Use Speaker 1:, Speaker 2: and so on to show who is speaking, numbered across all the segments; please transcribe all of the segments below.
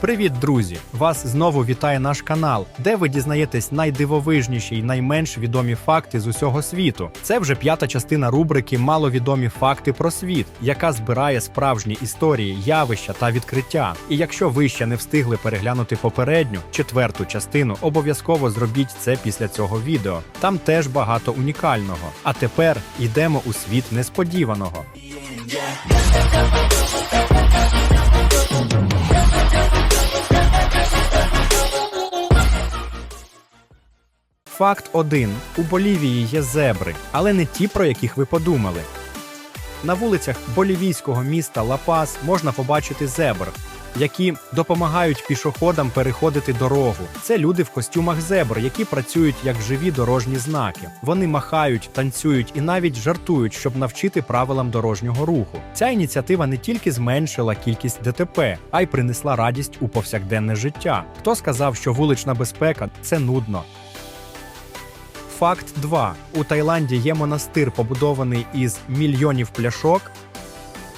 Speaker 1: Привіт, друзі! Вас знову вітає наш канал, де ви дізнаєтесь найдивовижніші й найменш відомі факти з усього світу. Це вже п'ята частина рубрики Маловідомі факти про світ, яка збирає справжні історії, явища та відкриття. І якщо ви ще не встигли переглянути попередню четверту частину, обов'язково зробіть це після цього відео. Там теж багато унікального. А тепер йдемо у світ несподіваного. Факт 1. У Болівії є зебри, але не ті, про яких ви подумали. На вулицях болівійського міста Ла-Пас можна побачити зебр, які допомагають пішоходам переходити дорогу. Це люди в костюмах зебр, які працюють як живі дорожні знаки. Вони махають, танцюють і навіть жартують, щоб навчити правилам дорожнього руху. Ця ініціатива не тільки зменшила кількість ДТП, а й принесла радість у повсякденне життя. Хто сказав, що вулична безпека це нудно? Факт 2. У Таїланді є монастир, побудований із мільйонів пляшок.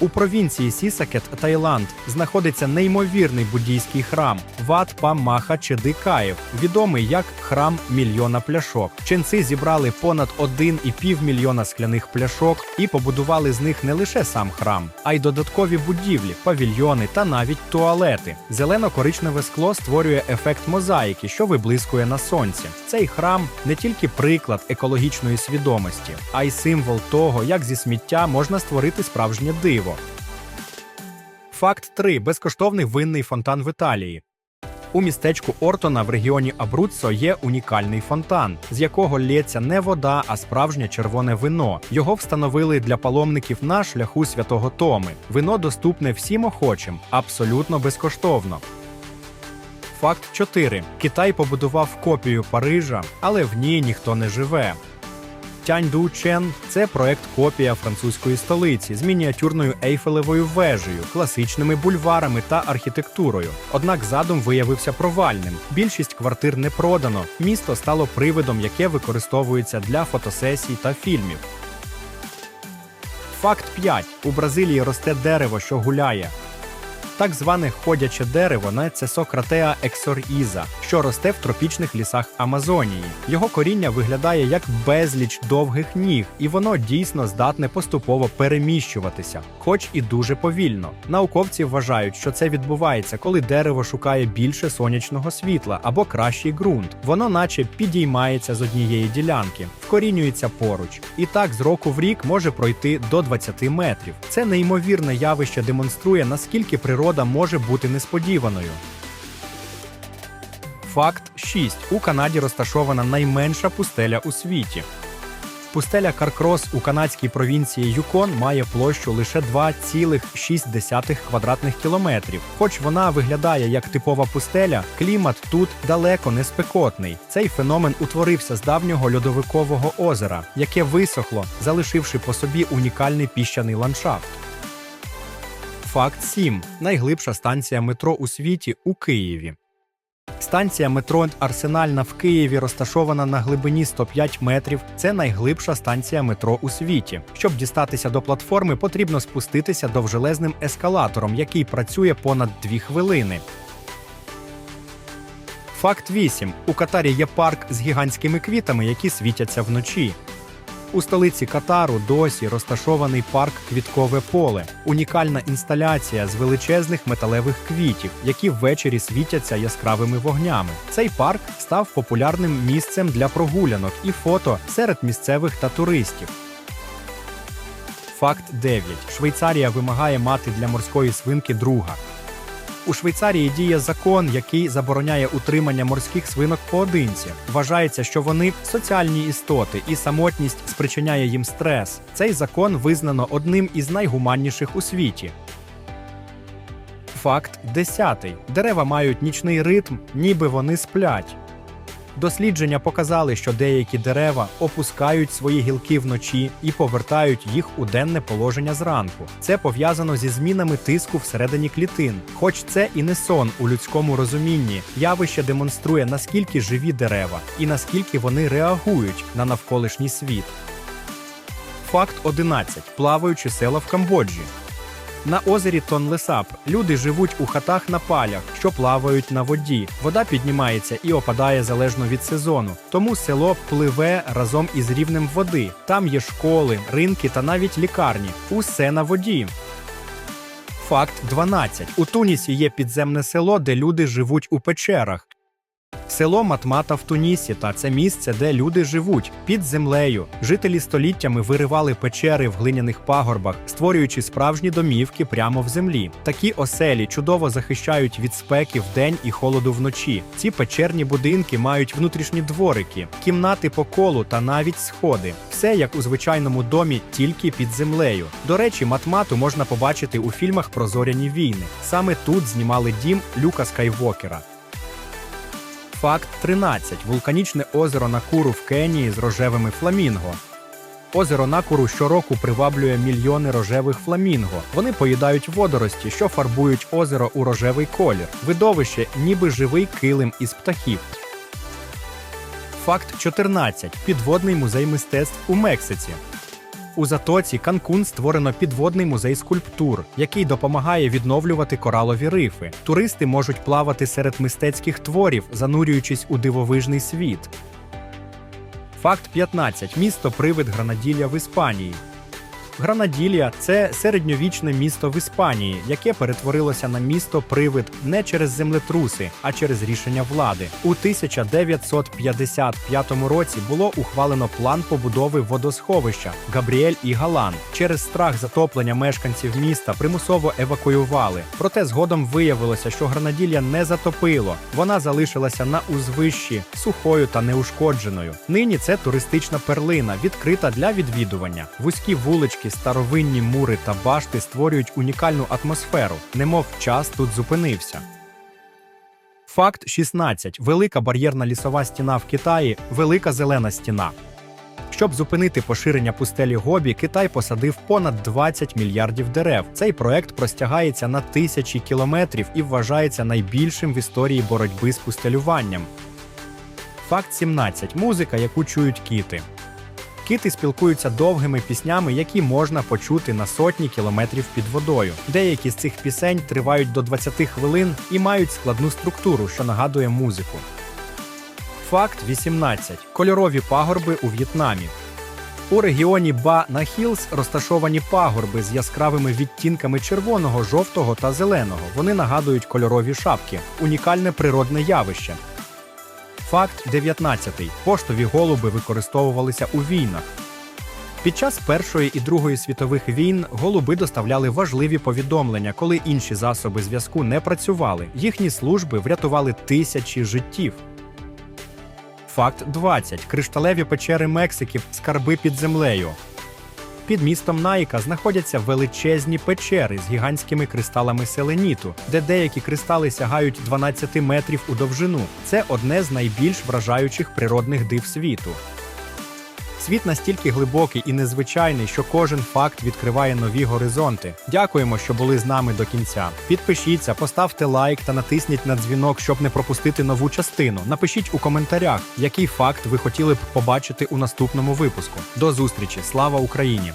Speaker 1: У провінції Сісакет, Таїланд, знаходиться неймовірний буддійський храм Ват Памаха Чедикаєв, відомий як храм мільйона пляшок. Ченці зібрали понад 1,5 мільйона скляних пляшок і побудували з них не лише сам храм, а й додаткові будівлі, павільйони та навіть туалети. Зелено-коричневе скло створює ефект мозаїки, що виблискує на сонці. Цей храм не тільки приклад екологічної свідомості, а й символ того, як зі сміття можна створити справжнє диво. Факт 3. Безкоштовний винний фонтан в Італії. У містечку Ортона в регіоні Абруццо є унікальний фонтан, з якого лється не вода, а справжнє червоне вино. Його встановили для паломників на шляху святого Томи. Вино доступне всім охочим, абсолютно безкоштовно. Факт 4. Китай побудував копію Парижа, але в ній ніхто не живе. Тяньду Чен це проект копія французької столиці з мініатюрною ейфелевою вежею, класичними бульварами та архітектурою. Однак задум виявився провальним. Більшість квартир не продано. Місто стало привидом, яке використовується для фотосесій та фільмів. Факт 5. У Бразилії росте дерево, що гуляє. Так зване ходяче дерево на це Сократеа ексоріза, що росте в тропічних лісах Амазонії. Його коріння виглядає як безліч довгих ніг, і воно дійсно здатне поступово переміщуватися, хоч і дуже повільно. Науковці вважають, що це відбувається, коли дерево шукає більше сонячного світла або кращий ґрунт. Воно, наче підіймається з однієї ділянки, вкорінюється поруч, і так з року в рік може пройти до 20 метрів. Це неймовірне явище демонструє, наскільки природа може бути несподіваною. Факт 6. У Канаді розташована найменша пустеля у світі. Пустеля Каркрос у канадській провінції Юкон має площу лише 2,6 квадратних кілометрів. Хоч вона виглядає як типова пустеля, клімат тут далеко не спекотний. Цей феномен утворився з давнього льодовикового озера, яке висохло, залишивши по собі унікальний піщаний ландшафт. Факт 7. Найглибша станція метро у світі у Києві. Станція метро Арсенальна в Києві розташована на глибині 105 метрів. Це найглибша станція метро у світі. Щоб дістатися до платформи, потрібно спуститися довжелезним ескалатором, який працює понад 2 хвилини. Факт 8. У Катарі є парк з гігантськими квітами, які світяться вночі. У столиці Катару досі розташований парк Квіткове поле, унікальна інсталяція з величезних металевих квітів, які ввечері світяться яскравими вогнями. Цей парк став популярним місцем для прогулянок і фото серед місцевих та туристів. Факт 9. Швейцарія вимагає мати для морської свинки друга. У Швейцарії діє закон, який забороняє утримання морських свинок поодинці. Вважається, що вони соціальні істоти, і самотність спричиняє їм стрес. Цей закон визнано одним із найгуманніших у світі. Факт 10. Дерева мають нічний ритм, ніби вони сплять. Дослідження показали, що деякі дерева опускають свої гілки вночі і повертають їх у денне положення зранку. Це пов'язано зі змінами тиску всередині клітин. Хоч це і не сон у людському розумінні, явище демонструє наскільки живі дерева і наскільки вони реагують на навколишній світ. Факт 11. Плаваючі села в Камбоджі. На озері Тонлесап люди живуть у хатах на палях, що плавають на воді. Вода піднімається і опадає залежно від сезону. Тому село пливе разом із рівнем води. Там є школи, ринки та навіть лікарні. Усе на воді. Факт 12. У Тунісі є підземне село, де люди живуть у печерах. Село Матмата в Тунісі, та це місце, де люди живуть під землею. Жителі століттями виривали печери в глиняних пагорбах, створюючи справжні домівки прямо в землі. Такі оселі чудово захищають від спеки вдень і холоду вночі. Ці печерні будинки мають внутрішні дворики, кімнати по колу та навіть сходи. Все як у звичайному домі, тільки під землею. До речі, матмату можна побачити у фільмах про зоряні війни. Саме тут знімали дім Люка Скайвокера. Факт 13. Вулканічне озеро Накуру в Кенії з рожевими фламінго. Озеро Накуру щороку приваблює мільйони рожевих фламінго. Вони поїдають водорості, що фарбують озеро у рожевий колір. Видовище, ніби живий килим із птахів. Факт 14. Підводний музей мистецтв у Мексиці. У затоці Канкун створено підводний музей скульптур, який допомагає відновлювати коралові рифи. Туристи можуть плавати серед мистецьких творів, занурюючись у дивовижний світ. Факт 15. Місто Привид Гранаділля в Іспанії. Гранаділля це середньовічне місто в Іспанії, яке перетворилося на місто привид не через землетруси, а через рішення влади. У 1955 році було ухвалено план побудови водосховища Габріель і Галан. Через страх затоплення мешканців міста примусово евакуювали. Проте згодом виявилося, що Гранаділля не затопило. Вона залишилася на узвищі сухою та неушкодженою. Нині це туристична перлина, відкрита для відвідування. Вузькі вулички, старовинні мури та башти створюють унікальну атмосферу, немов час тут зупинився. Факт 16. Велика бар'єрна лісова стіна в Китаї велика зелена стіна. Щоб зупинити поширення пустелі Гобі, Китай посадив понад 20 мільярдів дерев. Цей проект простягається на тисячі кілометрів і вважається найбільшим в історії боротьби з пустелюванням. Факт 17. Музика, яку чують кіти. Кити спілкуються довгими піснями, які можна почути на сотні кілометрів під водою. Деякі з цих пісень тривають до 20 хвилин і мають складну структуру, що нагадує музику. Факт 18. Кольорові пагорби у В'єтнамі. У регіоні Ба на Хілс розташовані пагорби з яскравими відтінками червоного, жовтого та зеленого. Вони нагадують кольорові шапки, унікальне природне явище. Факт 19. Поштові голуби використовувалися у війнах. Під час Першої і Другої світових війн голуби доставляли важливі повідомлення, коли інші засоби зв'язку не працювали. Їхні служби врятували тисячі життів. Факт 20. Кришталеві печери Мексики скарби під землею. Під містом Найка знаходяться величезні печери з гігантськими кристалами селеніту, де деякі кристали сягають 12 метрів у довжину. Це одне з найбільш вражаючих природних див світу. Світ настільки глибокий і незвичайний, що кожен факт відкриває нові горизонти. Дякуємо, що були з нами до кінця. Підпишіться, поставте лайк та натисніть на дзвінок, щоб не пропустити нову частину. Напишіть у коментарях, який факт ви хотіли б побачити у наступному випуску. До зустрічі! Слава Україні!